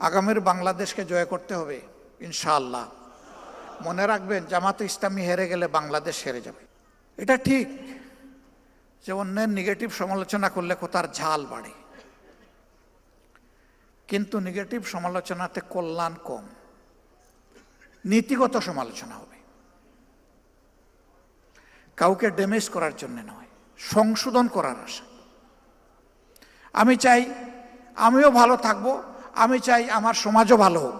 আগামীর বাংলাদেশকে জয় করতে হবে, ইনশাআল্লাহ। মনে রাখবেন, জামাতে ইসলামী হেরে গেলে বাংলাদেশ হেরে যাবে। এটা ঠিক যে অন্যের নেগেটিভ সমালোচনা করলে কোথার ঝাল বাড়ে। কিন্তু নেগেটিভ সমালোচনাতে কল্যাণ কম। নীতিগত সমালোচনা হবে। কাউকে ড্যামেজ করার জন্য নয়, সংশোধন করার আশা আমি চাই, আমিও ভালো থাকব আমি চাই আমার সমাজও ভালো হোক।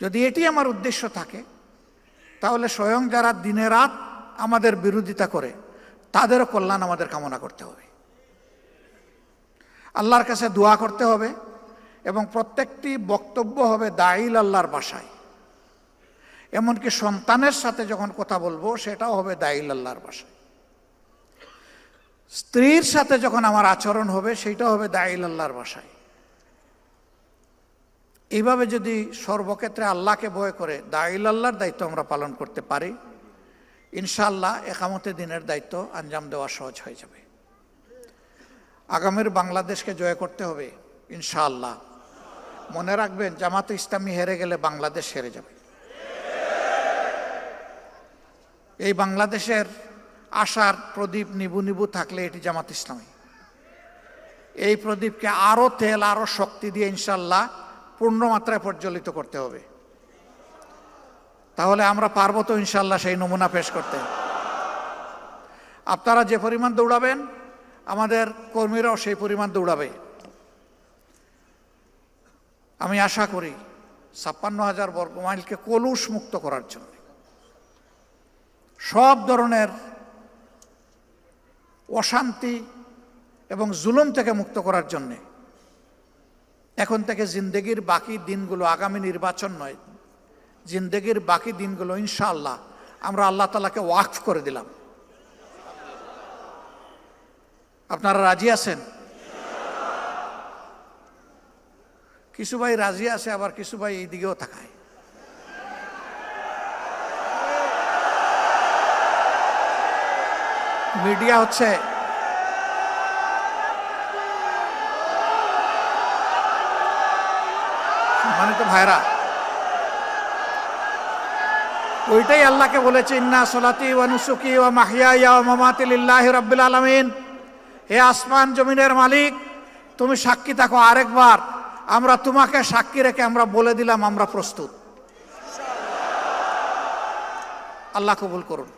যদি এটি আমার উদ্দেশ্য থাকে, তাহলে স্বয়ং যারা দিনে রাত আমাদের বিরোধিতা করে, তাদেরও কল্যাণ আমাদের কামনা করতে হবে। আল্লাহর কাছে দোয়া করতে হবে এবং প্রত্যেকটি বক্তব্য হবে দাইল আল্লাহর বাসায়। এমনকি সন্তানের সাথে যখন কথা বলব, সেটাও হবে দাইল আল্লাহর বাসায়। স্ত্রীর সাথে যখন আমার আচরণ হবে, সেটাও হবে দাইল আল্লাহর বাসায়। এইভাবে যদি সর্বক্ষেত্রে আল্লাহকে ভয় করে দাইল আল্লাহর দায়িত্ব আমরা পালন করতে পারি, ইনশাআল্লাহ একামতে দিনের দায়িত্ব আঞ্জাম দেওয়া সহজ হয়ে যাবে। আগামীর বাংলাদেশকে জয় করতে হবে, ইনশাআল্লাহ। মনে রাখবেন, জামাত ইসলামী হেরে গেলে বাংলাদেশ হেরে যাবে। এই বাংলাদেশের আশার প্রদীপ নিবু নিবু থাকলে এটি জামাত ইসলামী। এই প্রদীপকে আরও তেল আরও শক্তি দিয়ে ইনশাল্লাহ পূর্ণমাত্রায় প্রজ্বলিত করতে হবে। তাহলে আমরা পারব তো ইনশাল্লাহ সেই নমুনা পেশ করতে। আপনারা যে পরিমাণ দৌড়াবেন, আমাদের কর্মীরাও সেই পরিমাণ দৌড়াবে। আমি আশা করি ছাপ্পান্ন হাজার বর্গ মাইলকে কলুষ মুক্ত করার জন্য সব ধরনের অশান্তি এবং জুলুম থেকে মুক্ত করার জন্যে এখন থেকে জিন্দগির বাকি দিনগুলো আগামী নির্বাচন নয়। জিন্দগির বাকি দিনগুলো ইনশাআল্লাহ আমরা আল্লাহ তালাকে ওয়াকফ করে দিলাম। আপনারা রাজি আছেন? কিছু ভাই রাজি আছে, আবার কিছু ভাই এই দিকেও থাকায় মিডিয়া হচ্ছে ভাইরা। ওইটাই আল্লাহকে বলেছে, ইন্না সলাতি নুসুকি ওয়া মাহিয়া ওয়া মামাতি লিল্লাহি রাব্বিল আলামিন। হে আসমান জমিনের মালিক, তুমি সাক্ষী থাকো আরেকবার। আমরা তোমাকে সাক্ষী রেখে আমরা বলে দিলাম, আমরা প্রস্তুত। আল্লাহ কবুল করুন।